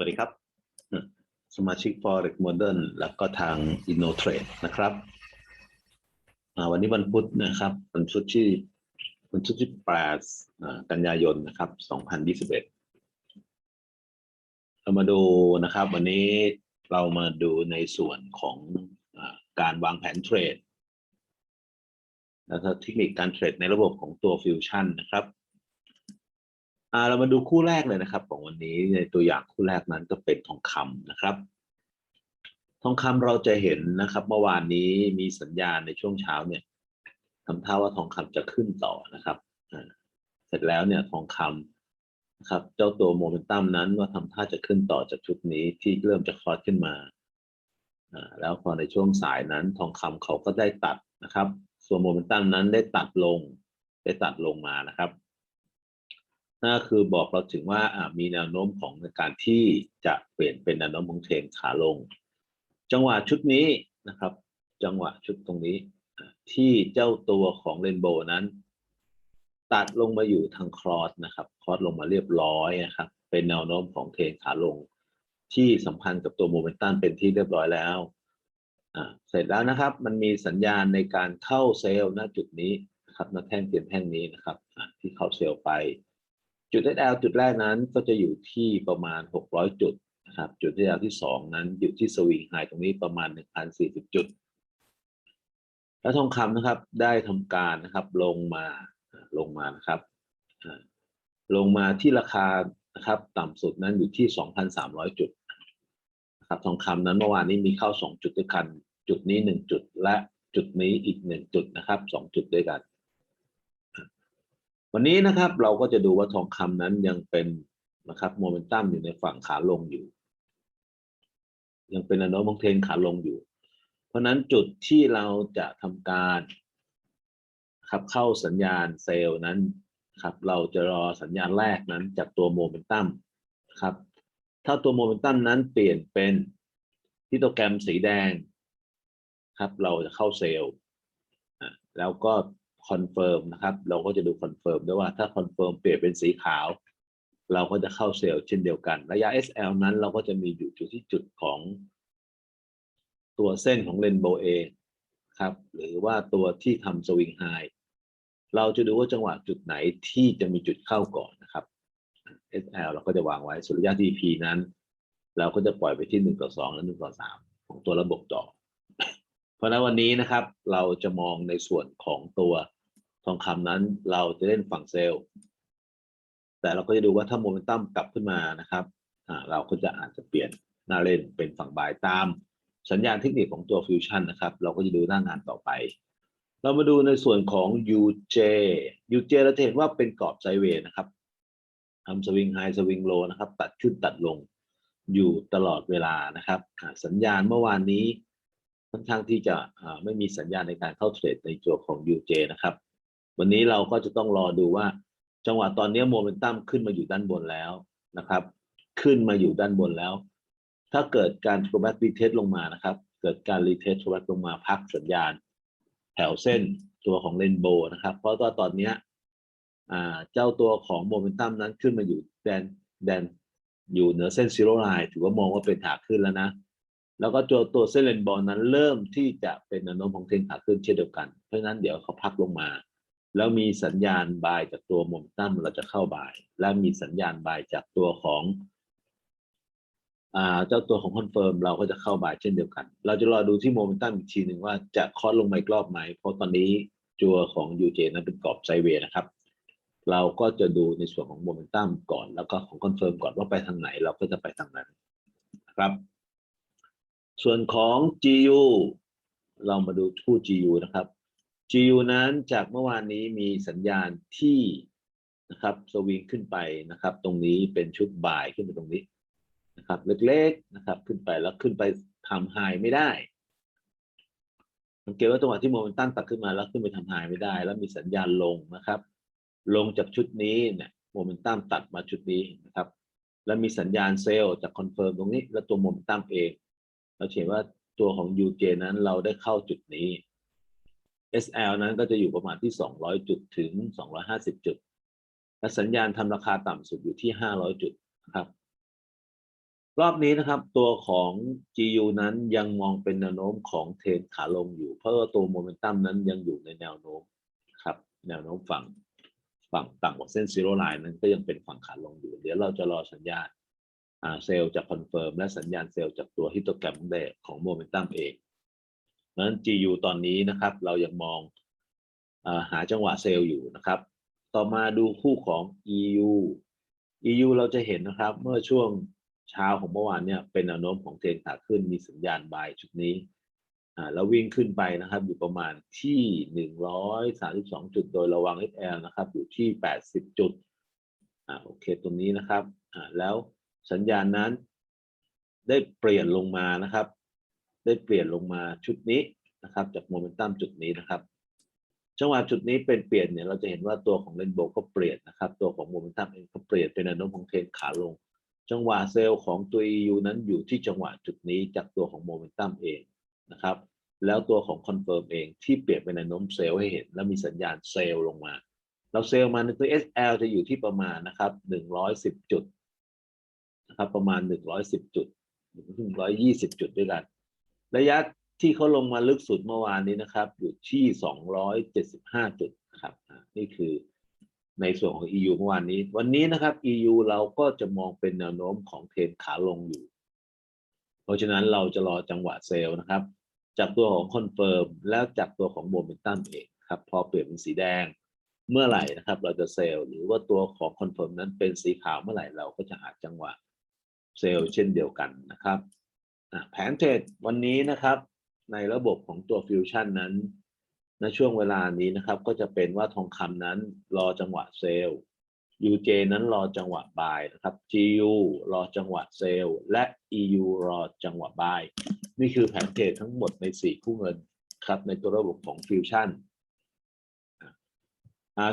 วัสดีครับ สมาชิก Forex Modern แล้วก็ทาง InnoTrade นะครับ วันนี้วันพุธนะครับวันพุธที่วันพุธที่8กันยายนนะครับ 2021 เรามาดูนะครับ วันนี้เรามาดูในส่วนของอการวางแผนเทรดแล้วก็เทคนิคการเทรดในระบบของตัวฟิวชั่นนะครับ อ่าเรามาดูคู่แรกเลยนะครับ ของวันนี้ในตัวอย่างคู่แรกนั้นก็เป็นทองคำนะครับ ทองคำเราจะเห็นนะครับ เมื่อวานนี้มีสัญญาณในช่วงเช้าเนี่ยทำท่าว่าทองคำจะขึ้นต่อนะครับเสร็จแล้วเนี่ยทองคำนะครับ เจ้าตัวโมเมนตัมนั้นว่าทำท่าจะขึ้นต่อจากชุดนี้ที่เริ่มจะคลอดขึ้นมาอ่าแล้วพอในช่วงสายนั้นทองคำเขาก็ได้ตัดนะครับ ส่วนโมเมนตัมนั้นได้ตัดลง ได้ตัดลงมานะครับ นั่นคือบอกเราถึงว่ามีแนวโน้มของการที่จะเปลี่ยนเป็นแนวโน้มของเทรนขาลง จังหวะชุดนี้นะครับ จังหวะชุดตรงนี้ ที่เจ้าตัวของเรนโบว์นั้น ตัดลงมาอยู่ทางครอสนะครับ ครอสลงมาเรียบร้อยนะครับ เป็นแนวโน้มของเทรนขาลง ที่สัมพันธ์กับตัวโมเมนตัมเป็นที่เรียบร้อยแล้วเสร็จแล้วนะครับ มันมีสัญญาณในการเข้าเซลล์ณจุดนี้นะครับณแท่งเทียนแท่งนี้นะครับที่เข้าเซลล์ไป จุด SL จุดแรกนั้นก็จะอยู่ที่ประมาณ 600 จุดนะครับจุด SL ที่ 2 นั้นอยู่ที่สวิงไฮตรงนี้ประมาณ 1,040 จุด แล้วทองคำนะครับได้ทำการนะครับลงมาลงมานะครับลงมาที่ราคานะครับต่ำสุดนั้นอยู่ที่ 2,300 จุดนะครับทองคำนั้นเมื่อวานนี้มีเข้า 2 จุดด้วยกัน จุดนี้ 1 จุดและจุดนี้อีก 1 จุดนะครับ 2 จุดด้วยกัน วันนี้นะครับเราก็จะดูว่าทองคำนั้นยังเป็นนะครับโมเมนตัมอยู่ในฝั่งขาลงอยู่ ยังเป็นแนวโน้มของเทนขาลงอยู่ เพราะฉะนั้นจุดที่เราจะทำการครับเข้าสัญญาณเซลล์นั้นครับเราจะรอสัญญาณแรกนั้นจากตัวโมเมนตัมครับถ้าตัวโมเมนตัมนั้นเปลี่ยนเป็นฮิสโตแกรมสีแดงครับเราจะเข้าเซลล์แล้วก็ คอนเฟิร์มนะครับ เราก็จะดูคอนเฟิร์มด้วยว่าถ้าคอนเฟิร์มเปลี่ยนเป็นสีขาว เราก็จะเข้าเซลล์เช่นเดียวกัน ระยะ SL นั้นเราก็จะมีอยู่จุดที่จุดของตัวเส้นของเรนโบว์เองครับ หรือว่าตัวที่ทำสวิงไฮเราจะดูว่าจังหวะจุดไหนที่จะมีจุดเข้าก่อนนะครับ SL เราก็จะวางไว้ส่วนระยะ TP นั้น เราก็จะปล่อยไปที่1ต่อ2และ1ต่อ3ของตัวระบบต่อ เพราะฉะนั้นวันนี้นะครับ เราจะมองในส่วนของตัว ทองคำนั้นเราจะเล่นฝั่งเซลล์ แต่เราก็จะดูว่าถ้าโมเมนตัมกลับขึ้นมานะครับเราก็จะอาจจะเปลี่ยนหน้าเล่นเป็นฝั่งบายตาม สัญญาณเทคนิคของตัวฟิวชั่นนะครับ เราก็จะดูหน้างานต่อไป เรามาดูในส่วนของ UJ UJ เราจะเห็นว่าเป็นกรอบไซเวย์นะครับทำสวิงไฮสวิงโลนะครับ ตัดขึ้นตัดลงอยู่ตลอดเวลานะครับสัญญาณเมื่อวานนี้ค่อนข้างที่จะไม่มีสัญญาณในการเข้าเทรดในตัวของ UJ นะครับ วันนี้เราก็จะต้องรอดูว่า จังหวะตอนนี้โมเมนตัมขึ้นมาอยู่ด้านบนแล้วนะครับ ขึ้นมาอยู่ด้านบนแล้ว ถ้าเกิดการ t r o b a c k retest ลงมานะครับ เกิดการ retest t r o b a c k ลงมาพักสัญญาณ แถวเส้นตัวของเรนโบนะครับ เพราะว่าตอนนี้เจ้าตัวของโมเมนตัมนั้นขึ้นมาอยู่แดนแดนอยู่เหนือเส้นซีโร่ไลน์ถือว่ามองว่าเป็นขาขึ้นแล้วนะ แล้วก็ตัวตัวเส้นเลนบอลนั้นเริ่มที่จะเป็นแนวโน้มของเทรนขาขึ้นเช่นเดียวกัน เพราะฉะนั้นเดี๋ยวเขาพักลงมา แล้วมีสัญญาณบายจากตัวโมเมนตัมเราจะเข้าบาย และมีสัญญาณบายจากตัวของเจ้าตัวของคอนเฟิร์มเราก็จะเข้าบายเช่นเดียวกัน เราจะรอดูที่โมเมนตัมอีกทีหนึ่งว่าจะคอสลงมาอีกรอบไหม เพราะตอนนี้ตัวของ UJ นั้นเป็นกรอบไซเวย์นะครับ เราก็จะดูในส่วนของโมเมนตัมก่อน แล้วก็ของคอนเฟิร์มก่อนว่าไปทางไหน เราก็จะไปทางนั้นนะครับ ส่วนของ GU เรามาดูทูต GU นะครับ GU นั้นจากเมื่อวานนี้มีสัญญาณที่นะครับสวิงขึ้นไปนะครับ ตรงนี้เป็นชุดบ่ายขึ้นไปตรงนี้นะครับ เล็กๆนะครับ ขึ้นไปแล้วขึ้นไปทำไฮไม่ได้สังเกตว่าจังหวะที่โมเมนตัมตัดขึ้นมาแล้วขึ้นไปทำไฮไม่ได้ แล้วมีสัญญาณลงนะครับ ลงจากชุดนี้เนี่ยโมเมนตัมตัดมาชุดนี้นะครับ แล้วมีสัญญาณเซลล์จากคอนเฟิร์มตรงนี้ แล้วตัวโมเมนตัมเองเราเห็นว่าตัวของ UJ นั้นเราได้เข้าจุดนี้ SL นั้นก็จะอยู่ประมาณที่ 200 จุดถึง 250 จุด และสัญญาณทำราคาต่ำสุดอยู่ที่ 500 จุดนะครับ รอบนี้นะครับตัวของ GU นั้นยังมองเป็นแนวโน้มของเทรนขาลงอยู่ เพราะว่าตัวโมเมนตัมนั้นยังอยู่ในแนวโน้มครับ แนวโน้มฝั่งฝั่งต่ำกว่าเส้นซีโร่ไลน์นั้นก็ยังเป็นฝั่งขาลงอยู่ เดี๋ยวเราจะรอสัญญาณเซลล์จะคอนเฟิร์มและสัญญาณเซลล์จากตัวฮิตโตแกรมของโมเมนตัมเอง นั้น GU ตอนนี้นะครับ เรายังมองอหาจังหวะเซลล์อยู่นะครับ ต่อมาดูคู่ของ EU EU เราจะเห็นนะครับ เมื่อช่วงเช้าของเมื่อวานเนี่ยเป็นแนวโน้มของเทรนขาขึ้นมีสัญญาณบายชุดนี้อ่าแล้ววิ่งขึ้นไปนะครับ อยู่ประมาณที่ 132 จุดโดยระวัง FL นะครับ อยู่ที่ 80 จุดอ่าโอเคตรงนี้นะครับอ่าแล้วสัญญาณนั้นได้เปลี่ยนลงมานะครับ ได้เปลี่ยนลงมาชุดนี้นะครับ จากโมเมนตัมจุดนี้นะครับ จังหวะจุดนี้เป็นเปลี่ยนเนี่ยเราจะเห็นว่าตัวของเรนโบว์ก็เปลี่ยนนะครับ ตัวของโมเมนตัมเองก็เปลี่ยนเป็นแนวโน้มของเทรนขาลง จังหวะเซลล์ของตัว EU นั้นอยู่ที่จังหวะจุดนี้จากตัวของโมเมนตัมเองนะครับ แล้วตัวของคอนเฟิร์มเองที่เปลี่ยนเป็นแนวโน้มเซลล์ให้เห็น แล้วมีสัญญาณเซลล์ลงมา เราเซลล์มาในตัว SL จะอยู่ที่ประมาณนะครับ110 จุดนะครับประมาณ 110 จุดถึง120 จุดด้วยกัน ระยะที่เขาลงมาลึกสุดเมื่อวานนี้นะครับ อยู่ที่ 275 จุดครับ นี่คือในส่วนของ EU เมื่อวานนี้ วันนี้นะครับ EU เราก็จะมองเป็นแนวโน้มของเทรนขาลงอยู่ เพราะฉะนั้นเราจะรอจังหวะเซลล์นะครับ จากตัวของคอนเฟิร์มแล้วจากตัวของโมเมนตัมเองครับ พอเปลี่ยนเป็นสีแดงเมื่อไหร่นะครับ เราจะเซลล์หรือว่าตัวของคอนเฟิร์มนั้นเป็นสีขาวเมื่อไหร่เราก็จะหาจังหวะเซลล์เช่นเดียวกันนะครับ แผนเทรดวันนี้นะครับ ในระบบของตัวฟิวชั่นนั้นในช่วงเวลานี้นะครับ ก็จะเป็นว่าทองคำนั้นรอจังหวะเซลล์ UJ นั้นรอจังหวะบายนะครับ GU รอจังหวะเซลล์ และ EU รอจังหวะบาย นี่คือแผนเทรดทั้งหมดใน 4 คู่เงินครับในตัวระบบของฟิวชั่น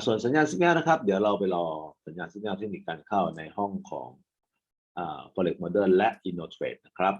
ส่วนสัญญาณสัญญาณนะครับ เดี๋ยวเราไปรอสัญญาณสัญญาณที่มีการเข้าในห้องของอ่า Forex Modern และ InnoTrade นะครับ